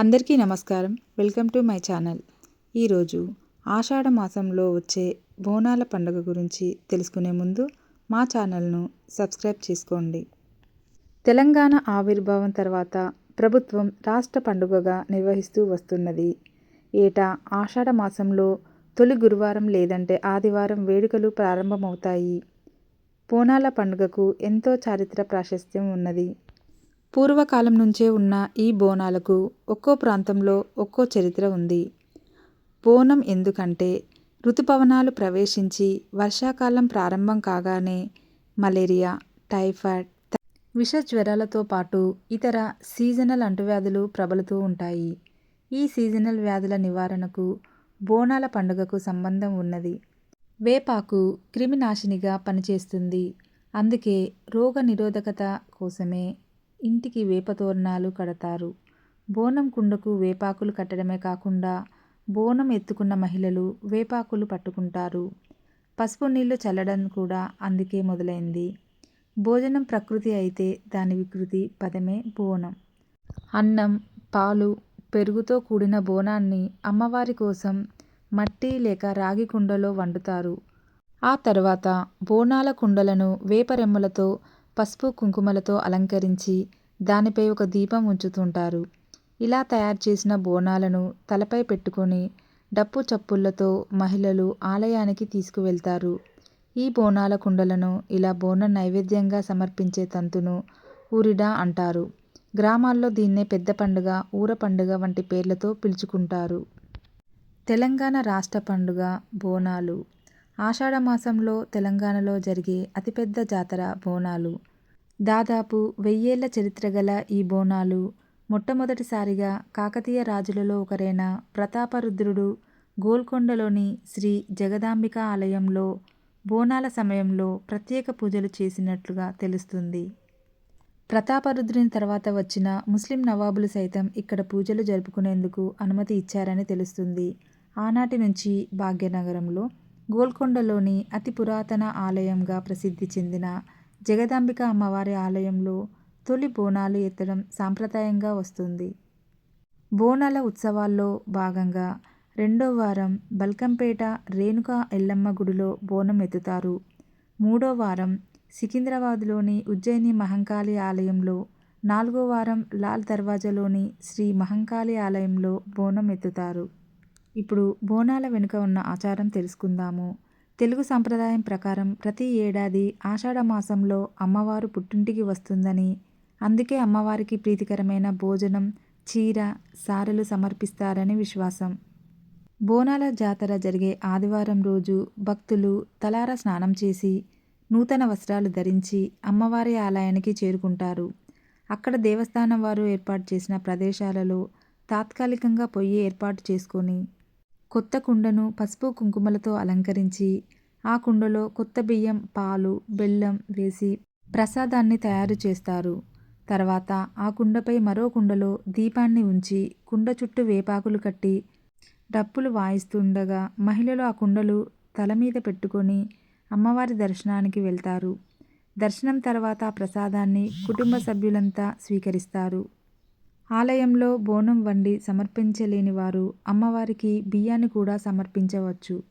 అందరికీ నమస్కారం. Welcome to my channel. ఈరోజు ఆషాఢ మాసంలో వచ్చే బోనాల పండుగ గురించి తెలుసుకునే ముందు మా ఛానల్ను సబ్స్క్రైబ్ చేసుకోండి. తెలంగాణ ఆవిర్భావం తర్వాత ప్రభుత్వం రాష్ట్ర పండుగగా నిర్వహిస్తూ వస్తున్నది. ఏటా ఆషాఢ మాసంలో తొలి గురువారం లేదంటే ఆదివారం వేడుకలు ప్రారంభమవుతాయి. బోనాల పండుగకు ఎంతో చారిత్ర ప్రాశస్త్యం ఉన్నది. పూర్వకాలం నుంచే ఉన్న ఈ బోనాలకు ఒక్కో ప్రాంతంలో ఒక్కో చరిత్ర ఉంది. బోనం ఎందుకంటే ఋతుపవనాలు ప్రవేశించి వర్షాకాలం ప్రారంభం కాగానే మలేరియా టైఫాయిడ్ విష జ్వరాలతో పాటు ఇతర సీజనల్ అంటువ్యాధులు ప్రబలుతూ ఉంటాయి. ఈ సీజనల్ వ్యాధుల నివారణకు బోనాల పండుగకు సంబంధం ఉన్నది. వేపాకు క్రిమినాశినిగా పనిచేస్తుంది. అందుకే రోగ నిరోధకత కోసమే ఇంటికి వేప తోరణాలు కడతారు. బోనం కుండకు వేపాకులు కట్టడమే కాకుండా బోనం ఎత్తుకున్న మహిళలు వేపాకులు పట్టుకుంటారు. పసుపు నీళ్ళు చల్లడం కూడా అందుకే మొదలైంది. భోజనం ప్రకృతి అయితే దాని వికృతి పదమే బోనం. అన్నం పాలు పెరుగుతో కూడిన బోనాన్ని అమ్మవారి కోసం మట్టి లేక రాగి కుండలో వండుతారు. ఆ తర్వాత బోనాల కుండలను వేపరెమ్మలతో పసుపు కుంకుమలతో అలంకరించి దానిపై ఒక దీపం ఉంచుతుంటారు. ఇలా తయారు చేసిన బోనాలను తలపై పెట్టుకొని డప్పు చప్పుళ్ళతో మహిళలు ఆలయానికి తీసుకువెళ్తారు. ఈ బోనాల కుండలను ఇలా బోనం నైవేద్యంగా సమర్పించే తంతును ఊరిడా అంటారు. గ్రామాల్లో దీన్నే పెద్ద పండుగ ఊర పండుగ వంటి పేర్లతో పిలుచుకుంటారు. తెలంగాణ రాష్ట్ర పండుగ బోనాలు. ఆషాఢమాసంలో తెలంగాణలో జరిగే అతిపెద్ద జాతర బోనాలు. దాదాపు వెయ్యేళ్ళ చరిత్ర గల ఈ బోనాలు మొట్టమొదటిసారిగా కాకతీయ రాజులలో ఒకరైన ప్రతాపరుద్రుడు గోల్కొండలోని శ్రీ జగదాంబిక ఆలయంలో బోనాల సమయంలో ప్రత్యేక పూజలు చేసినట్లుగా తెలుస్తుంది. ప్రతాపరుద్రుని తర్వాత వచ్చిన ముస్లిం నవాబులు సైతం ఇక్కడ పూజలు జరుపుకునేందుకు అనుమతి ఇచ్చారని తెలుస్తుంది. ఆనాటి నుంచి భాగ్యనగరంలో గోల్కొండలోని అతి పురాతన ఆలయంగా ప్రసిద్ధి చెందిన జగదాంబిక అమ్మవారి ఆలయంలో తొలి బోనాలు ఎత్తడం సాంప్రదాయంగా వస్తుంది. బోనాల ఉత్సవాల్లో భాగంగా రెండో వారం బల్కంపేట రేణుకా ఎల్లమ్మ గుడిలో బోనం ఎత్తుతారు. మూడో వారం సికింద్రాబాద్లోని ఉజ్జయిని మహంకాళి ఆలయంలో నాలుగో వారం లాల్ దర్వాజాలోని శ్రీ మహంకాళి ఆలయంలో బోనం ఎత్తుతారు. ఇప్పుడు బోనాల వెనుక ఉన్న ఆచారం తెలుసుకుందాము. తెలుగు సంప్రదాయం ప్రకారం ప్రతి ఏడాది ఆషాఢ మాసంలో అమ్మవారు పుట్టింటికి వస్తుందని అందుకే అమ్మవారికి ప్రీతికరమైన భోజనం చీర సారెలు సమర్పిస్తారని విశ్వాసం. బోనాల జాతర జరిగే ఆదివారం రోజు భక్తులు తలార స్నానం చేసి నూతన వస్త్రాలు ధరించి అమ్మవారి ఆలయానికి చేరుకుంటారు. అక్కడ దేవస్థానం వారు ఏర్పాటు చేసిన ప్రదేశాలలో తాత్కాలికంగా పొయ్యి ఏర్పాటు చేసుకొని కొత్త కుండను పసుపు కుంకుమలతో అలంకరించి ఆ కుండలో కొత్త బియ్యం పాలు బెల్లం వేసి ప్రసాదాన్ని తయారు చేస్తారు. తర్వాత ఆ కుండపై మరో కుండలో దీపాన్ని ఉంచి కుండ చుట్టూ వేపాకులు కట్టి డప్పులు వాయిస్తుండగా మహిళలు ఆ కుండలు తల మీద పెట్టుకొని అమ్మవారి దర్శనానికి వెళ్తారు. దర్శనం తర్వాత ఆ ప్రసాదాన్ని కుటుంబ సభ్యులంతా స్వీకరిస్తారు. ఆలయంలో బోనం వండి సమర్పించలేని వారు అమ్మవారికి బియ్యాన్ని కూడా సమర్పించవచ్చు.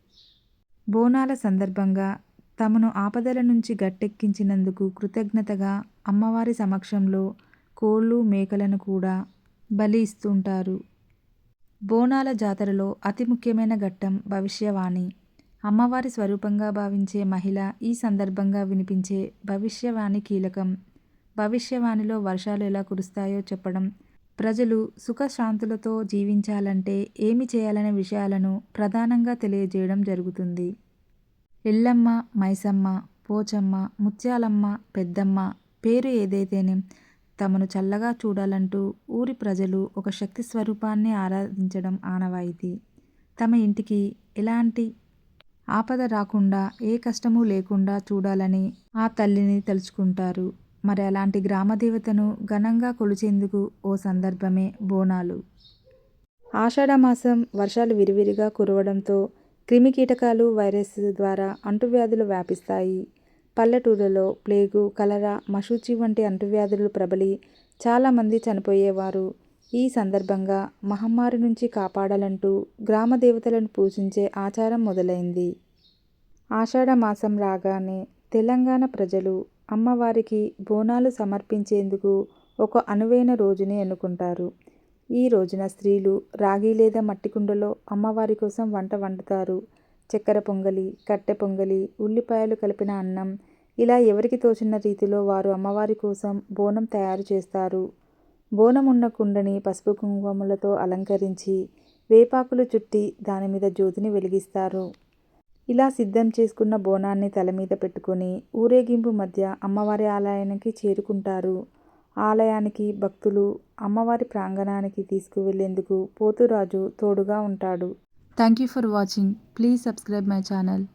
బోనాల సందర్భంగా తమను ఆపదల నుంచి గట్టెక్కించినందుకు కృతజ్ఞతగా అమ్మవారి సమక్షంలో కోళ్ళు మేకలను కూడా బలి ఇస్తుంటారు. బోనాల జాతరలో అతి ముఖ్యమైన ఘట్టం భవిష్యవాణి. అమ్మవారి స్వరూపంగా భావించే మహిళ ఈ సందర్భంగా వినిపించే భవిష్యవాణి కీలకం. భవిష్యవాణిలో వర్షాలు ఎలా కురుస్తాయో చెప్పడం ప్రజలు సుఖశాంతులతో జీవించాలంటే ఏమి చేయాలనే విషయాలను ప్రధానంగా తెలియజేయడం జరుగుతుంది. ఎల్లమ్మ మైసమ్మ పోచమ్మ ముత్యాలమ్మ పెద్దమ్మ పేరు ఏదైతేనే తమను చల్లగా చూడాలంటూ ఊరి ప్రజలు ఒక శక్తి స్వరూపాన్ని ఆరాధించడం ఆనవాయితీ. తమ ఇంటికి ఎలాంటి ఆపద రాకుండా ఏ కష్టము లేకుండా చూడాలని ఆ తల్లిని తలుచుకుంటారు. మరి అలాంటి గ్రామదేవతను ఘనంగా కొలిచేందుకు ఓ సందర్భమే బోనాలు. ఆషాఢ మాసం వర్షాలు విరివిరిగా కురవడంతో క్రిమికీటకాలు వైరస్ ద్వారా అంటువ్యాధులు వ్యాపిస్తాయి. పల్లెటూళ్ళలో ప్లేగు కలరా మశూచి వంటి అంటువ్యాధులు ప్రబలి చాలామంది చనిపోయేవారు. ఈ సందర్భంగా మహమ్మారి నుంచి కాపాడాలంటూ గ్రామ దేవతలను పూజించే ఆచారం మొదలైంది. ఆషాఢ మాసం రాగానే తెలంగాణ ప్రజలు అమ్మవారికి బోనాలు సమర్పించేందుకు ఒక అనువైన రోజుని ఎన్నుకుంటారు. ఈ రోజున స్త్రీలు రాగి లేదా మట్టి కుండలో అమ్మవారి కోసం వంట వండుతారు. చక్కెర పొంగలి కట్టె పొంగలి ఉల్లిపాయలు కలిపిన అన్నం ఇలా ఎవరికి తోచిన రీతిలో వారు అమ్మవారి కోసం బోనం తయారు చేస్తారు. బోనం ఉన్న కుండని పసుపు కుంకుమలతో అలంకరించి వేపాకులు చుట్టి దాని మీద జ్యోతిని వెలిగిస్తారు. ఇలా సిద్ధం చేసుకున్న బోనాన్ని తల మీద పెట్టుకొని ఊరేగింపు మధ్య అమ్మవారి ఆలయానికి చేరుకుంటారు. ఆలయానికి భక్తులు అమ్మవారి ప్రాంగణానికి తీసుకువెళ్ళేందుకు పోతురాజు తోడుగా ఉంటాడు. Thank you for watching please subscribe my channel